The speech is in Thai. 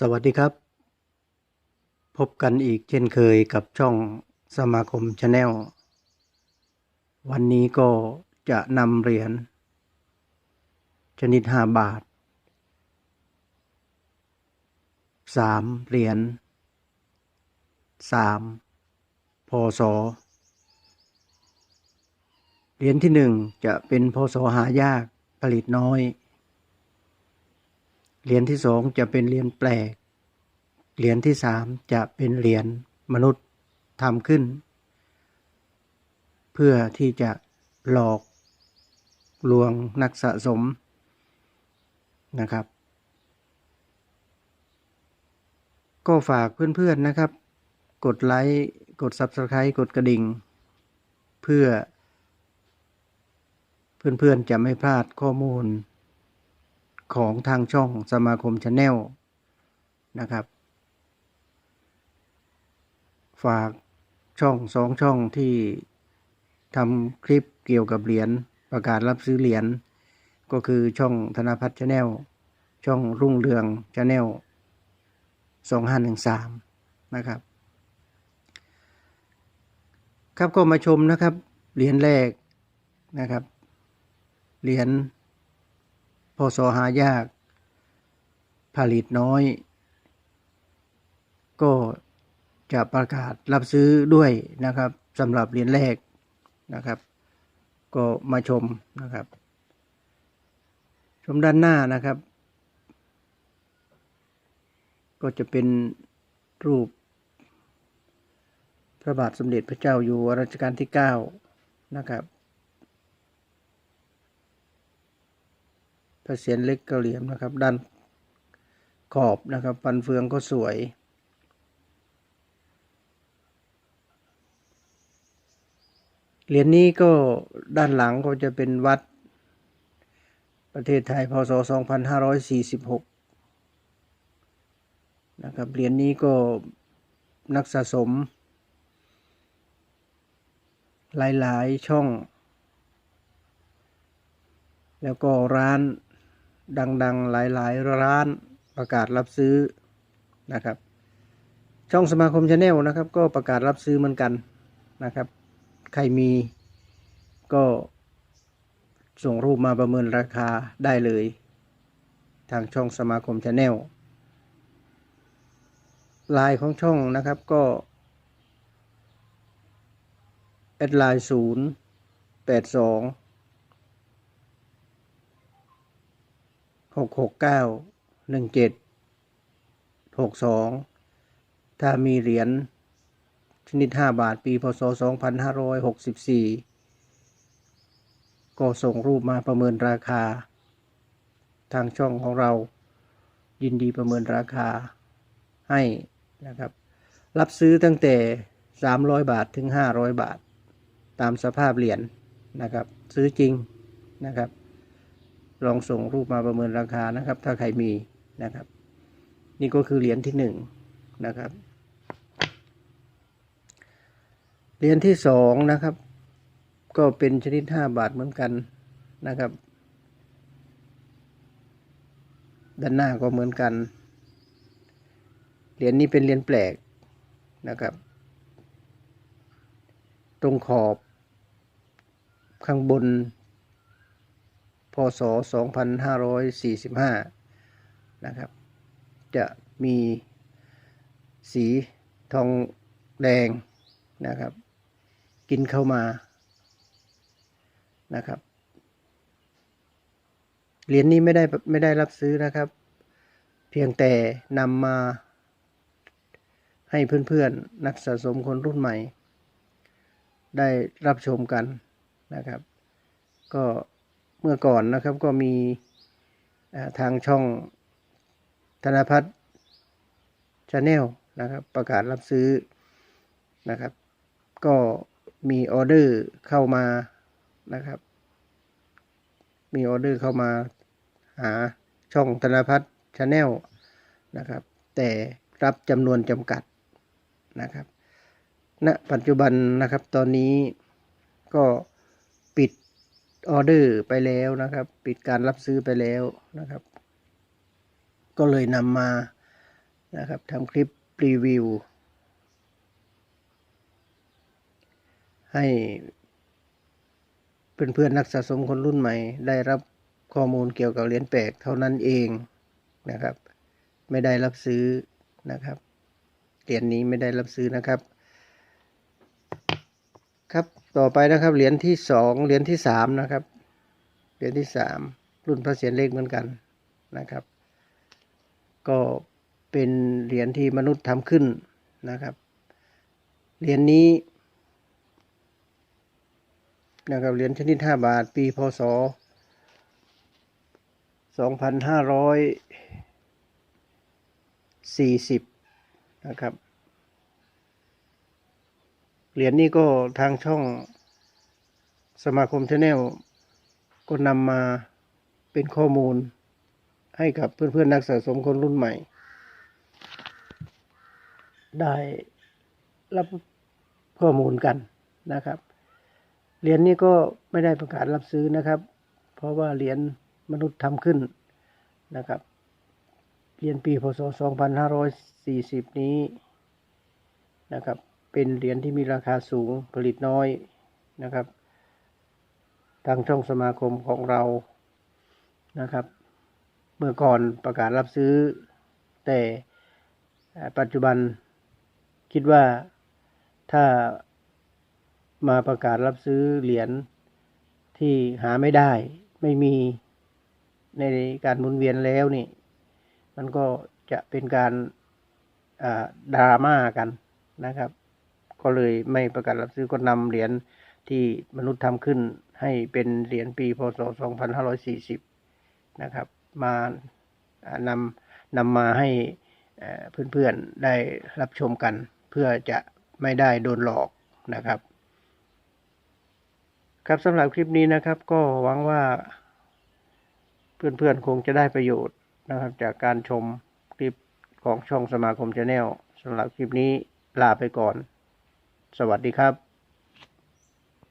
สวัสดีครับ พบกันอีกเช่นเคยกับช่องสมาคมชาแนลวันนี้ก็จะนำเหรียญชนิดห้าบาทสามเหรียญสามพศเหรียญที่หนึ่งจะเป็นพศหายากผลิตน้อย เหรียญที่สองจะเป็นเหรียญแปลก เหรียญที่สามจะเป็นเหรียญมนุษย์ทำขึ้น เพื่อที่จะหลอกลวงนักสะสมนะครับ ก็ฝากเพื่อนๆนะครับ กดไลค์กด Subscribe กดกระดิ่ง เพื่อ เพื่อนๆจะไม่พลาดข้อมูล ของทางช่องสมาคมชาแนลนะครับ ฝากช่องสองช่องที่ทำคลิปเกี่ยวกับเหรียญประกาศรับซื้อเหรียญก็คือช่องธนพัฒน์ชาแนลช่องรุ่งเรืองชาแนลสองห้าหนึ่งสามนะครับ ครับก็มาชมนะครับ เหรียญแรกนะครับ เหรียญ พศหายาก ผลิตน้อย ก็จะประกาศรับซื้อด้วยนะครับสำหรับเหรียญแรกนะครับ ก็มาชมนะครับ ชมด้านหน้านะครับ ก็จะเป็นรูป พระบาทสมเด็จพระเจ้าอยู่หัวรัชกาลที่ 9 นะครับ พระเศียรเล็กเกาเหลี่ยมนะครับ ด้านขอบนะครับฟันเฟืองก็สวย เหรียญนี้ก็ด้านหลังก็จะเป็นวัดประเทศไทย พศ 2546 นะครับ เหรียญนี้ก็นักสะสม หลาย ๆ ช่อง แล้วก็ร้าน ดังๆ หลายๆ ร้านประกาศรับซื้อนะครับ ช่องสมาคมชาแนลนะครับ ก็ประกาศรับซื้อเหมือนกันนะครับ ใครมีก็ส่งรูปมาประเมินราคาได้เลย ทางช่องสมาคมชาแนลลายของช่องนะครับก็แอดไลน์ศูนย์แปดสอง หกหกเก้าหนึ่งเจ็ดหกสองถ้ามีเหรียญชนิดห้าบาทปีพศสองพันห้าร้อยหกสิบสี่ก็ส่งรูปมาประเมินราคา ทางช่องของเรายินดีประเมินราคาให้นะครับ รับซื้อตั้งแต่ 300 บาทถึง 500 บาท ตามสภาพเหรียญนะครับ ซื้อจริงนะครับ ลองส่งรูปมาประเมินราคานะครับ ถ้าใครมีนะครับ นี่ก็คือเหรียญที่หนึ่งนะครับเหรียญที่สองนะครับ ก็เป็นชนิดห้าบาทเหมือนกันนะครับ ด้านหน้าก็เหมือนกันเหรียญนี้เป็นเหรียญแปลกนะครับ ตรงขอบข้างบน พศ 2545 นะครับ จะมีสีทองแดงนะครับ กินเข้ามานะครับเหรียญนี้ไม่ได้ไม่ได้รับซื้อนะครับ เพียงแต่นำมาให้เพื่อนๆนักสะสมคนรุ่นใหม่ ได้รับชมกันนะครับ ก็ เมื่อก่อนนะครับก็มีทางช่องธนพัฒน์ชาแนลนะครับ ประกาศรับซื้อนะครับ ก็มีออเดอร์เข้ามานะครับ มีออเดอร์เข้ามาหาช่องธนพัฒน์ชาแนลนะครับ แต่รับจำนวนจำกัดนะครับณปัจจุบันนะครับตอนนี้ก็ ออเดอร์ไปแล้วนะครับ ปิดการรับซื้อไปแล้วนะครับ ก็เลยนำมานะครับทำคลิปรีวิว ให้เพื่อนๆนักสะสมคนรุ่นใหม่ ได้รับข้อมูลเกี่ยวกับเหรียญแปลกเท่านั้นเองนะครับ ไม่ได้รับซื้อนะครับเหรียญนี้ไม่ได้รับซื้อนะครับครับ ต่อไปนะครับ เหรียญที่สองเหรียญที่สามนะครับ เหรียญที่สามรุ่นพระเศียรเล็กเหมือนกันนะครับ ก็เป็นเหรียญที่มนุษย์ทำขึ้นนะครับ เหรียญนี้นะครับเหรียญชนิดห้าบาท ปีพศสองพันห้าร้อยสี่สิบนะครับ เหรียญนี้ก็ทางช่องสมาคมชาแนลก็นำมาเป็นข้อมูลให้กับเพื่อนๆนักสะสมคนรุ่นใหม่ ได้รับข้อมูลกันนะครับ เหรียญนี้ก็ไม่ได้ประกาศรับซื้อนะครับ เพราะว่าเหรียญมนุษย์ทำขึ้นนะครับ เหรียญปีพศ 2540 นี้นะครับ เป็นเหรียญที่มีราคาสูงผลิตน้อยนะครับ ทางช่องสมาคมของเรานะครับ เมื่อก่อนประกาศรับซื้อ แต่ปัจจุบันคิดว่าถ้ามาประกาศรับซื้อเหรียญที่หาไม่ได้ไม่มีในการหมุนเวียนแล้วนี่ มันก็จะเป็นการดราม่ากันนะครับ ก็เลยไม่ประกาศรับซื้อก็นำเหรียญที่มนุษย์ทำขึ้นให้เป็นเหรียญปีพศ 2540 นะครับ มานำนำมาให้เอ่อเพื่อนๆได้รับชมกัน เพื่อจะไม่ได้โดนหลอกนะครับ ครับสำหรับคลิปนี้นะครับ ก็หวังว่าเพื่อนๆคงจะได้ประโยชน์นะครับ จากการชมคลิปของช่องสมาคมชาแนลสำหรับคลิปนี้ลาไปก่อน สวัสดีครับ